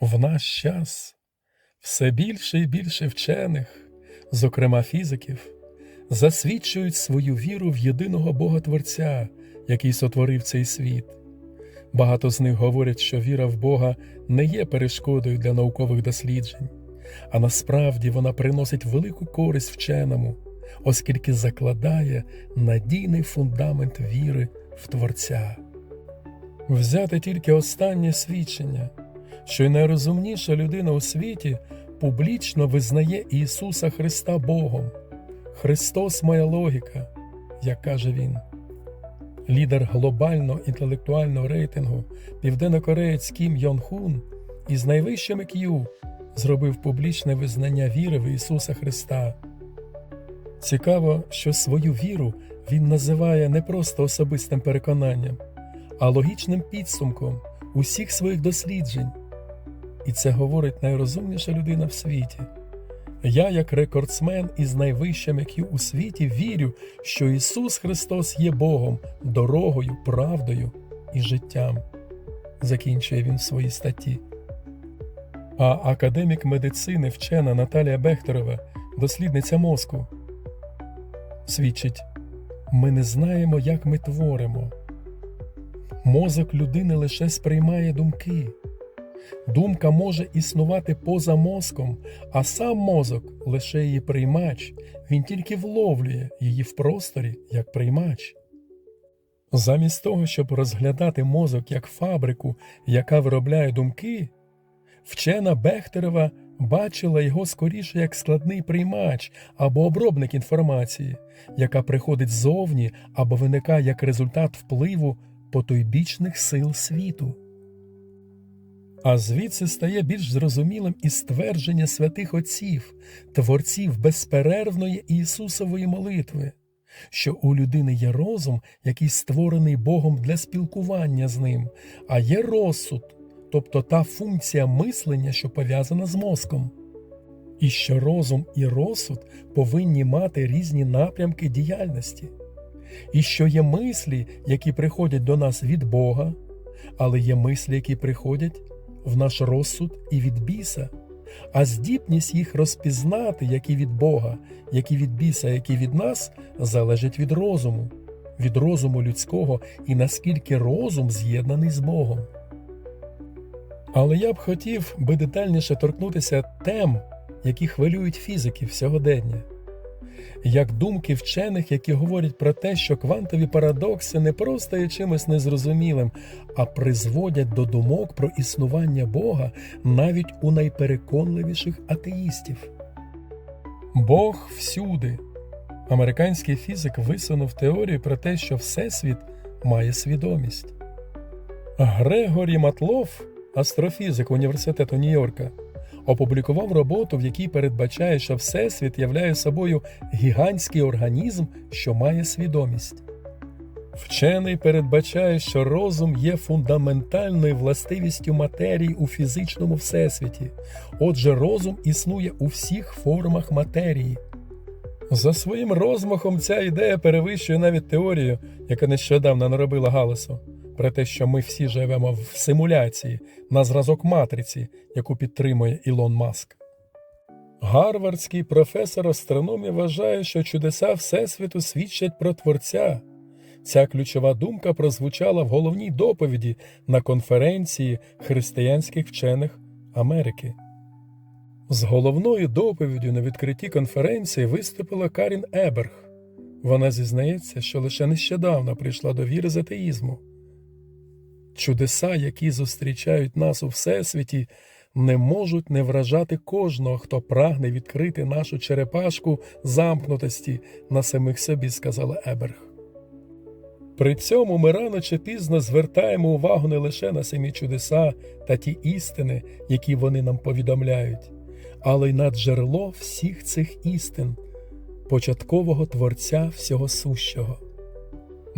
В наш час все більше і більше вчених, зокрема фізиків, засвідчують свою віру в єдиного Бога Творця, який сотворив цей світ. Багато з них говорять, що віра в Бога не є перешкодою для наукових досліджень, а насправді вона приносить велику користь вченому, оскільки закладає надійний фундамент віри в Творця. Взяти тільки останнє свідчення, що й найрозумніша людина у світі публічно визнає Ісуса Христа Богом. Христос моя логіка, як каже він. Лідер глобального інтелектуального рейтингу південнокореєць Кім Йон Хун із найвищим IQ зробив публічне визнання віри в Ісуса Христа. Цікаво, що свою віру він називає не просто особистим переконанням, а логічним підсумком усіх своїх досліджень. І це говорить найрозумніша людина в світі. Я, як рекордсмен із найвищим IQ у світі, вірю, що Ісус Христос є Богом, дорогою, правдою і життям, закінчує він в своїй статті. А академік медицини вчена Наталія Бехтерова, дослідниця мозку, свідчить: ми не знаємо, як ми творимо. Мозок людини лише сприймає думки. Думка може існувати поза мозком, а сам мозок лише її приймач, він тільки вловлює її в просторі як приймач. Замість того, щоб розглядати мозок як фабрику, яка виробляє думки, вчена Бехтерева бачила його скоріше як складний приймач або обробник інформації, яка приходить ззовні або виникає як результат впливу потойбічних сил світу. А звідси стає більш зрозумілим і ствердження святих Отців, творців безперервної Ісусової молитви, що у людини є розум, який створений Богом для спілкування з ним, а є розсуд, тобто та функція мислення, що пов'язана з мозком. І що розум і розсуд повинні мати різні напрямки діяльності, і що є мислі, які приходять до нас від Бога, але є мислі, які приходять в наш розсуд і від біса, а здібність їх розпізнати, які від Бога, які від біса, які від нас, залежить від розуму, від розуму людського і наскільки розум з'єднаний з Богом. Але я б хотів би детальніше торкнутися тем, які хвилюють фізиків сьогодення. Як думки вчених, які говорять про те, що квантові парадокси не просто є чимось незрозумілим, а призводять до думок про існування Бога навіть у найпереконливіших атеїстів. Бог всюди. Американський фізик висунув теорію про те, що Всесвіт має свідомість. Грегорі Матлов, астрофізик університету Нью-Йорка, опублікував роботу, в якій передбачає, що Всесвіт являє собою гігантський організм, що має свідомість. Вчений передбачає, що розум є фундаментальною властивістю матерії у фізичному всесвіті, отже, розум існує у всіх формах матерії. За своїм розмахом ця ідея перевищує навіть теорію, яка нещодавно наробила галасу, про те, що ми всі живемо в симуляції на зразок матриці, яку підтримує Ілон Маск. Гарвардський професор астрономії вважає, що чудеса Всесвіту свідчать про Творця. Ця ключова думка прозвучала в головній доповіді на конференції християнських вчених Америки. З головною доповіддю на відкритті конференції виступила Карін Еберг. Вона зізнається, що лише нещодавно прийшла до віри з атеїзму. Чудеса, які зустрічають нас у Всесвіті, не можуть не вражати кожного, хто прагне відкрити нашу черепашку замкнутості на самих собі, сказала Еберг. При цьому ми рано чи пізно звертаємо увагу не лише на самі чудеса та ті істини, які вони нам повідомляють, але й на джерело всіх цих істин, початкового творця всього сущого.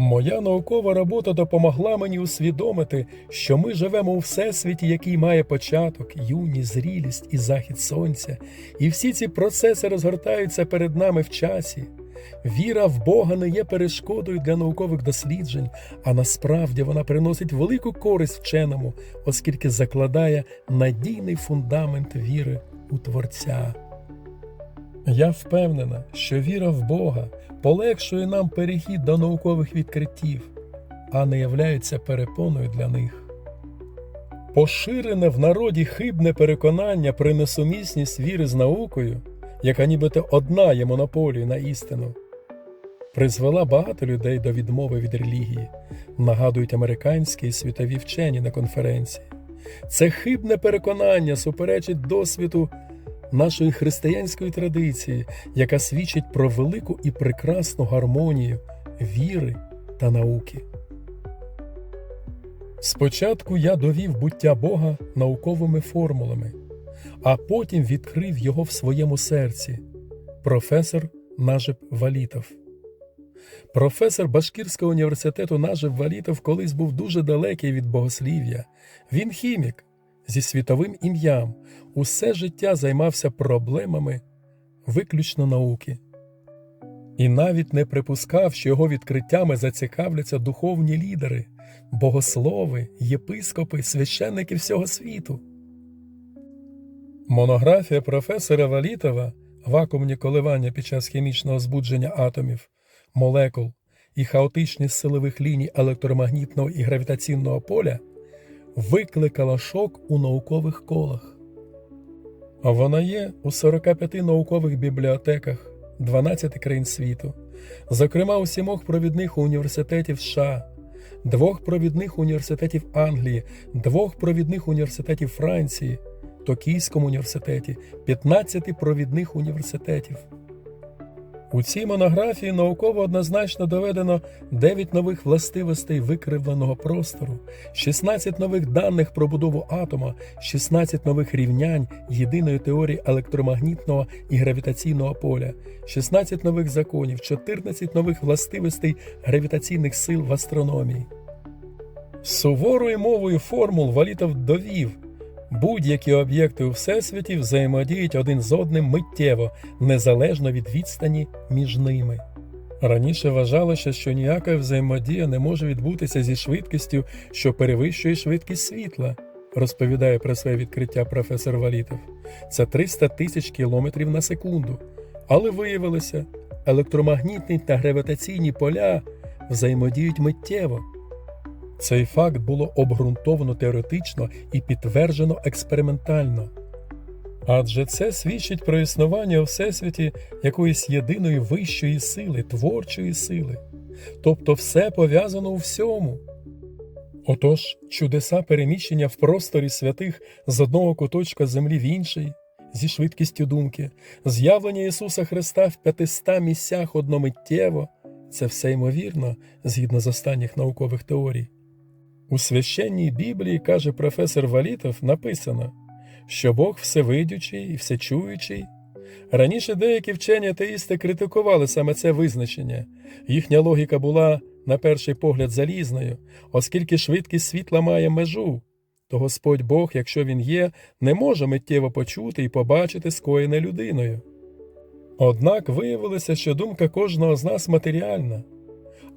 Моя наукова робота допомогла мені усвідомити, що ми живемо у всесвіті, який має початок, юність, зрілість і захід сонця, і всі ці процеси розгортаються перед нами в часі. Віра в Бога не є перешкодою для наукових досліджень, а насправді вона приносить велику користь вченому, оскільки закладає надійний фундамент віри у Творця. Я впевнена, що віра в Бога полегшує нам перехід до наукових відкриттів, а не являється перепоною для них. Поширене в народі хибне переконання про несумісність віри з наукою, яка нібито одна є монополією на істину, призвела багато людей до відмови від релігії, нагадують американські і світові вчені на конференції. Це хибне переконання суперечить досвіду нашої християнської традиції, яка свідчить про велику і прекрасну гармонію віри та науки. Спочатку я довів буття Бога науковими формулами, а потім відкрив його в своєму серці. Професор Нажиб Валітов. Професор Башкірського університету Нажиб Валітов колись був дуже далекий від богослів'я. Він хімік зі світовим ім'ям, усе життя займався проблемами виключно науки. І навіть не припускав, що його відкриттями зацікавляться духовні лідери, богослови, єпископи, священники всього світу. Монографія професора Валітова Вакуумні коливання під час хімічного збудження атомів, молекул і хаотичність силових ліній електромагнітного і гравітаційного поля викликала шок у наукових колах. А вона є у 45 наукових бібліотеках 12 країн світу, зокрема у сімох провідних університетів США, двох провідних університетів Англії, двох провідних університетів Франції, Токійському університеті, 15 провідних університетів. У цій монографії науково однозначно доведено 9 нових властивостей викривленого простору, 16 нових даних про будову атома, 16 нових рівнянь єдиної теорії електромагнітного і гравітаційного поля, 16 нових законів, 14 нових властивостей гравітаційних сил в астрономії. Суворою мовою формул Валітов довів. Будь-які об'єкти у всесвіті взаємодіють один з одним миттєво, незалежно від відстані між ними. Раніше вважалося, що ніяка взаємодія не може відбутися зі швидкістю, що перевищує швидкість світла, розповідає про своє відкриття професор Валітов. Це 300 тисяч кілометрів на секунду. Але виявилося, електромагнітні та гравітаційні поля взаємодіють миттєво. Цей факт було обґрунтовано теоретично і підтверджено експериментально. Адже це свідчить про існування у всесвіті якоїсь єдиної вищої сили, творчої сили, тобто все пов'язано у всьому. Отож, чудеса переміщення в просторі святих з одного куточка землі в інший, зі швидкістю думки, з'явлення Ісуса Христа в п'ятиста місцях одномиттєво це все ймовірно згідно з останніх наукових теорій. У священній Біблії, каже професор Валітов, написано, що Бог всевидючий і всечуючий. Раніше деякі вчені атеїсти критикували саме це визначення. Їхня логіка була, на перший погляд, залізною, оскільки швидкість світла має межу, то Господь Бог, якщо він є, не може миттєво почути і побачити скоєне людиною. Однак виявилося, що думка кожного з нас матеріальна.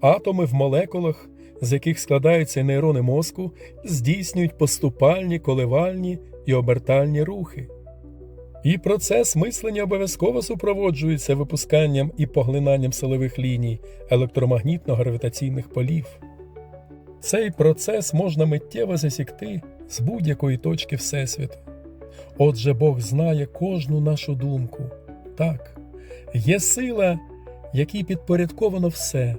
Атоми в молекулах з яких складаються нейрони мозку, здійснюють поступальні, коливальні і обертальні рухи. І процес мислення обов'язково супроводжується випусканням і поглинанням силових ліній електромагнітно-гравітаційних полів. Цей процес можна миттєво засікти з будь-якої точки Всесвіту. Отже, Бог знає кожну нашу думку. Так, є сила, якій підпорядковано все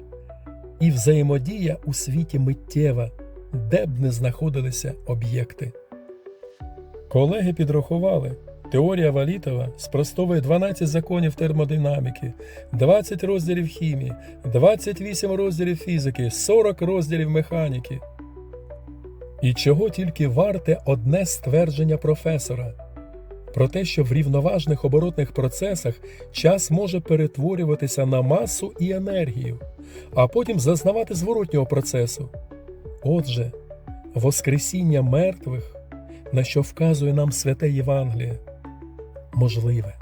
і взаємодія у світі миттєва, де б не знаходилися об'єкти. Колеги підрахували, теорія Валітова спростовує 12 законів термодинаміки, 20 розділів хімії, 28 розділів фізики, 40 розділів механіки. І чого тільки варте одне ствердження професора про те, що в рівноважних оборотних процесах час може перетворюватися на масу і енергію а потім зазнавати зворотнього процесу. Отже, Воскресіння мертвих, на що вказує нам святе Євангеліє, можливе.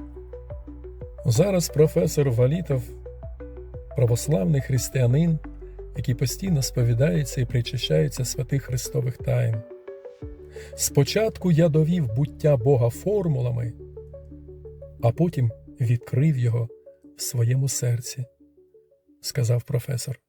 Зараз професор Валітов православний християнин, який постійно сповідається і причащається святих Христових тайн. Спочатку я довів буття Бога формулами, а потім відкрив його в своєму серці, сказав професор.